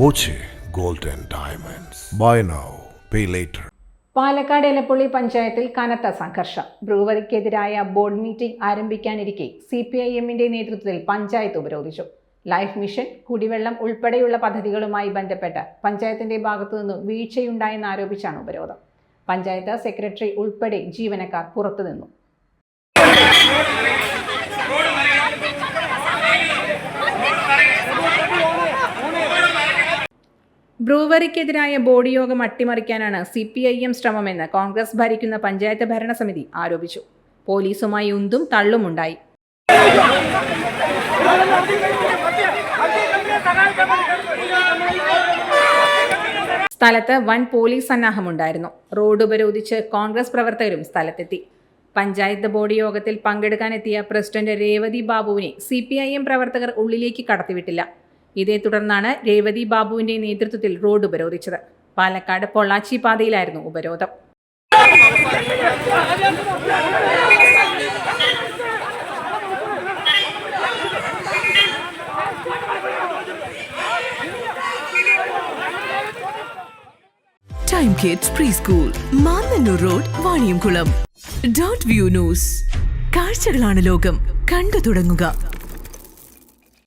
Boche gold and diamonds. Buy now pay later Palakkad Elappully പഞ്ചായത്തിൽ കനത്ത സംഘർഷം. ബ്രൂവറിക്കെതിരായ ബോർഡ് മീറ്റിംഗ് ആരംഭിക്കാനിരിക്കെ സി പി ഐ എമ്മിന്റെ നേതൃത്വത്തിൽ പഞ്ചായത്ത് ഉപരോധിച്ചു. ലൈഫ് മിഷൻ കുടിവെള്ളം ഉൾപ്പെടെയുള്ള പദ്ധതികളുമായി ബന്ധപ്പെട്ട് പഞ്ചായത്തിന്റെ ഭാഗത്തുനിന്നും വീഴ്ചയുണ്ടായെന്ന് ആരോപിച്ചാണ് ഉപരോധം. പഞ്ചായത്ത് സെക്രട്ടറി ഉൾപ്പെടെ ജീവനക്കാർ പുറത്തുനിന്നു ബ്രൂവറിക്കെതിരായ ബോഡി യോഗം അട്ടിമറിക്കാനാണ് സി പി ഐ എം ശ്രമമെന്ന് കോൺഗ്രസ് ഭരിക്കുന്ന പഞ്ചായത്ത് ഭരണസമിതി ആരോപിച്ചു. പോലീസുമായി ഉന്തും തള്ളുമുണ്ടായി. സ്ഥലത്ത് വൻ പോലീസ് സന്നാഹമുണ്ടായിരുന്നു. റോഡ് ഉപരോധിച്ച് കോൺഗ്രസ് പ്രവർത്തകരും സ്ഥലത്തെത്തി. പഞ്ചായത്ത് ബോർഡ് യോഗത്തിൽ പങ്കെടുക്കാനെത്തിയ പ്രസിഡന്റ് രേവതി ബാബുവിനെ സി പ്രവർത്തകർ ഉള്ളിലേക്ക് കടത്തിവിട്ടില്ല. ഇതേ തുടർന്നാണ് രേവതി ബാബുവിന്റെ നേതൃത്വത്തിൽ റോഡ് ഉപരോധിച്ചത്. പാലക്കാട് പൊള്ളാച്ചി പാതയിലായിരുന്നു ഉപരോധം. Time kids pre school Mannanur road Vaniyamkulam dot view news കാഴ്ചകളാണ് ലോകം. കണ്ടു തുടങ്ങുക.